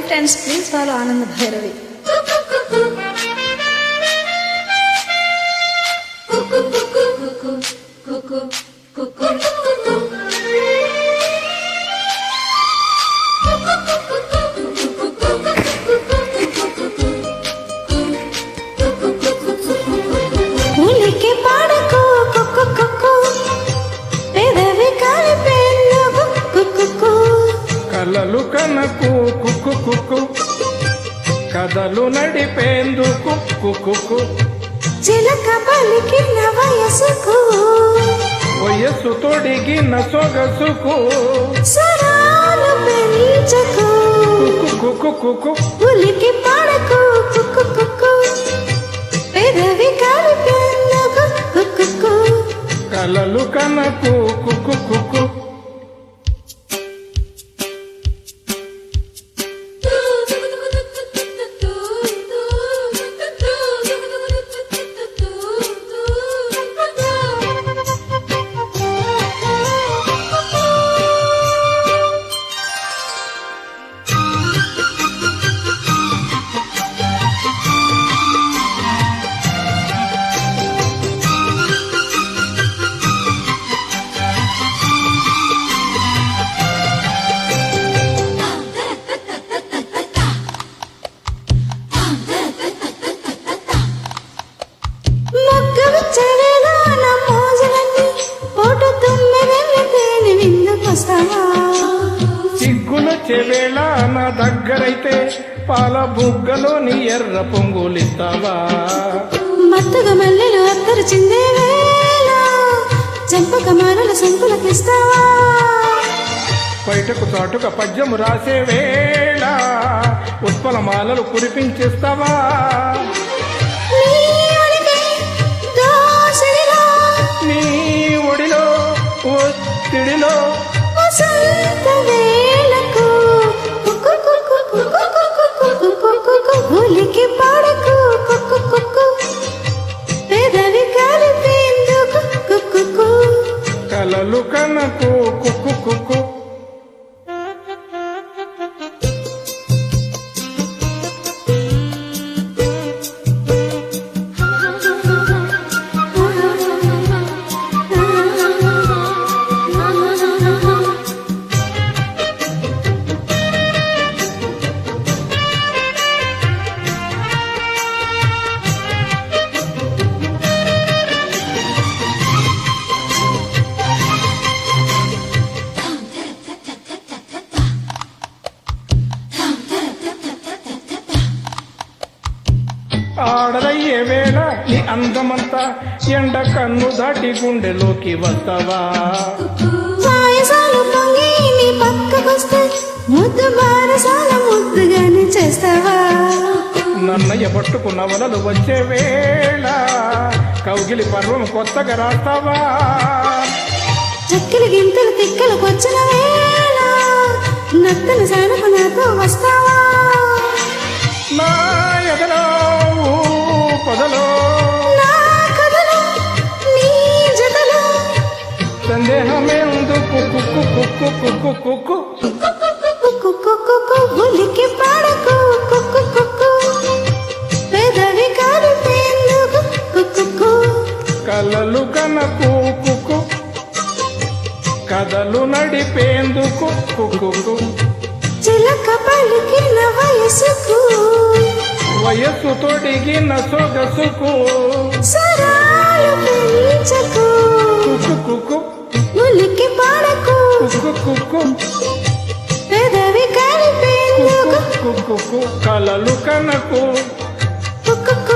Hi friends please follow Anand Bhairavi కలలు కనకు కుక్కు కథలు నడిపేందుకు కుక్కు చిలక పలికిన వయసుకు వయస్సు తొడిగిన సొగసుకు. పెంచకు. కుక్కు కుక్కు కుక్కు. ఉలికి పాడకు సిగ్గుల చెవేళ నా దగ్గరైతే పాల బుగ్గలోని ఎర్ర పొంగులిస్తావా? మత్తుగా మల్లెలు అత్తరు చిందే వేళ చెంపక మారల బయటకు చాటుక పద్యము రాసే వేళ ఉత్పల మాలలు కురిపించేస్తావా? నీ ఒడిలో ఒత్తిడిలో కలలు ఆడరయ్యే వేళ నీ అందమంతా ఎండ కన్ను దాటి గుండెలోకి వస్తావా? నన్నయ్య పట్టుకున్న వలలు వచ్చే వేళ కౌగిలి పర్వం కొత్తగా రాస్తావా? చక్కెలు గింతలు తిక్కలకు వచ్చిన వేళ నత్తని సానకు నాతో వస్తావా? నా ఎదలో కథలు నడిపేందుకు చిలక పలికిన వయసుకు. వయస్సు తొడిగిన సొగసుకు. ఉలికి పాడకు. పెదవి కలిపేందుకు. కలలు కనకు. కుక్కు